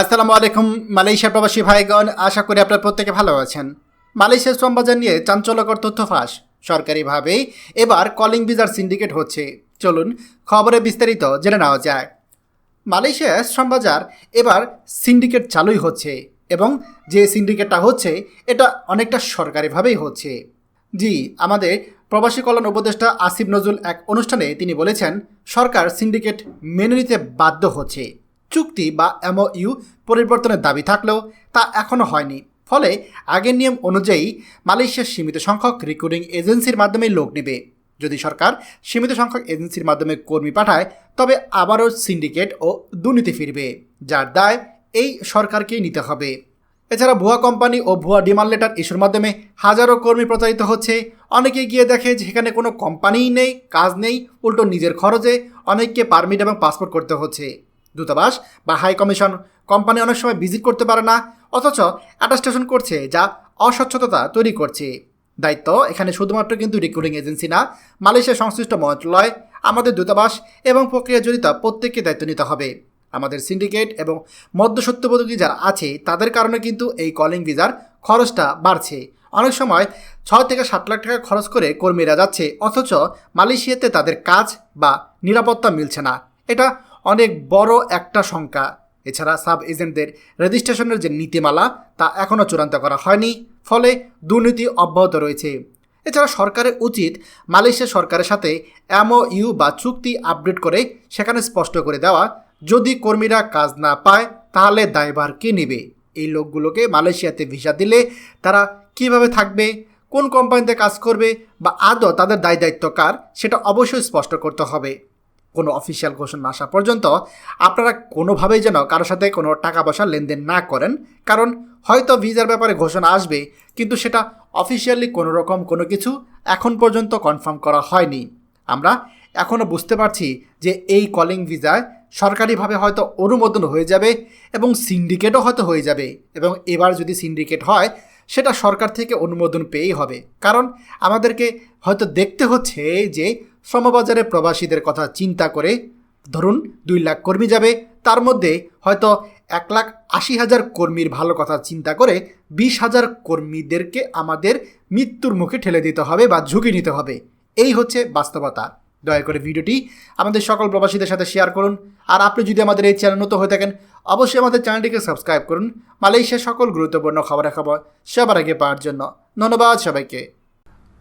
আসসালামু আলাইকুম মালয়েশিয়া প্রবাসী ভাইগণ। আশা করি আপনার প্রত্যেকে ভালো আছেন। মালয়েশিয়ার শ্রম বাজার নিয়ে চাঞ্চল্যকর তথ্য ফাঁস। সরকারিভাবেই এবার কলিং ভিসার সিন্ডিকেট হচ্ছে। চলুন খবরে বিস্তারিত জেনে নেওয়া যায় মালয়েশিয়ার শ্রম বাজার এবার সিন্ডিকেট চালুই হচ্ছে এবং যে সিন্ডিকেটটা হচ্ছে, এটা অনেকটা সরকারিভাবেই হচ্ছে। জি, আমাদের প্রবাসী কল্যাণ উপদেষ্টা আসিফ নজরুল এক অনুষ্ঠানে তিনি বলেছেন, সরকার সিন্ডিকেট মেনে নিতে বাধ্য হচ্ছে। চুক্তি বা এমওইউ পরিবর্তনের দাবি থাকলেও তা এখনও হয়নি। ফলে আগের নিয়ম অনুযায়ী মালয়েশিয়ার সীমিত সংখ্যক রিক্রুটিং এজেন্সির মাধ্যমে লোক নেবে। যদি সরকার সীমিত সংখ্যক এজেন্সির মাধ্যমে কর্মী পাঠায়, তবে আবারও সিন্ডিকেট ও দুর্নীতি ফিরবে, যার দায় এই সরকারকেই নিতে হবে। এছাড়া ভুয়া কোম্পানি ও ভুয়া ডিমান্ড লেটার ইস্যুর মাধ্যমে হাজারো কর্মী প্রচারিত হচ্ছে। অনেকে গিয়ে দেখে যে সেখানে কোনো কোম্পানিই নেই, কাজ নেই, উল্টো নিজের খরচে অনেককে পারমিট এবং পাসপোর্ট করতে হচ্ছে। দূতাবাস বা হাই কমিশন কোম্পানি অনেক সময় ভিজিট করতে পারে না, অথচ অ্যাটাস্টেশন করছে যা অস্বচ্ছতা তৈরি করছে। দায়িত্ব এখানে শুধুমাত্র কিন্তু রিক্রুটিং এজেন্সি না, মালয়েশিয়া সংশ্লিষ্ট মন্ত্রণালয়, আমাদের দূতাবাস এবং প্রক্রিয়া জড়িত প্রত্যেককে দায়িত্ব নিতে হবে। আমাদের সিন্ডিকেট এবং মধ্যসত্যবোধী যারা আছে, তাদের কারণে কিন্তু এই কলিং ভিজার খরচটা বাড়ছে। অনেক সময় ছয় থেকে সাত লাখ টাকা খরচ করে কর্মীরা যাচ্ছে, অথচ মালয়েশিয়াতে তাদের কাজ বা নিরাপত্তা মিলছে না। এটা অনেক বড় একটা সংখ্যা। এছাড়া সাব এজেন্টদের রেজিস্ট্রেশনের যে নীতিমালা, তা এখনও চূড়ান্ত করা হয়নি, ফলে দুর্নীতি অব্যাহত রয়েছে। এছাড়া সরকারের উচিত মালয়েশিয়া সরকারের সাথে এমওইউ বা চুক্তি আপডেট করে সেখানে স্পষ্ট করে দেওয়া। যদি কর্মীরা কাজ না পায়, তাহলে দায়ভার কে নেবে? এই লোকগুলোকে মালয়েশিয়াতে ভিসা দিলে তারা কীভাবে থাকবে? কোন কোম্পানিতে কাজ করবে? বা আদৌ তাদের দায় দায়িত্ব কার? সেটা অবশ্যই স্পষ্ট করতে হবে। কোনো অফিসিয়াল ঘোষণা আসা পর্যন্ত আপনারা কোনোভাবেই যেন কারোর সাথে কোনো টাকা পয়সা লেনদেন না করেন। কারণ হয়তো ভিসার ব্যাপারে ঘোষণা আসবে, কিন্তু সেটা অফিসিয়ালি কোনো রকম কোনো কিছু এখন পর্যন্ত কনফার্ম করা হয়নি। আমরা এখনও বুঝতে পারছি যে এই কলিং ভিসায় সরকারিভাবে হয়তো অনুমোদন হয়ে যাবে এবং সিন্ডিকেটও হয়তো হয়ে যাবে এবং এবার যদি সিন্ডিকেট হয়, সেটা সরকার থেকে অনুমোদন পেয়েই হবে। কারণ আমাদেরকে হয়তো দেখতে হচ্ছে যে শ্রমবাজারে প্রবাসীদের কথা চিন্তা করে, ধরুন দুই লাখ কর্মী যাবে, তার মধ্যে হয়তো এক লাখ আশি হাজার কর্মীর ভালো কথা চিন্তা করে বিশ হাজার কর্মীদেরকে আমাদের মৃত্যুর মুখে ঠেলে দিতে হবে বা ঝুঁকি নিতে হবে। এই হচ্ছে বাস্তবতা। দয়া করে ভিডিওটি আমাদের সকল প্রবাসীদের সাথে শেয়ার করুন। আর আপনি যদি আমাদের এই চ্যানেল নতুন হয়ে থাকেন, অবশ্যই আমাদের চ্যানেলটিকে সাবস্ক্রাইব করুন। মালয়েশিয়ার সকল গুরুত্বপূর্ণ খবরাখবর সবার আগে পাওয়ার জন্য। ধন্যবাদ সবাইকে।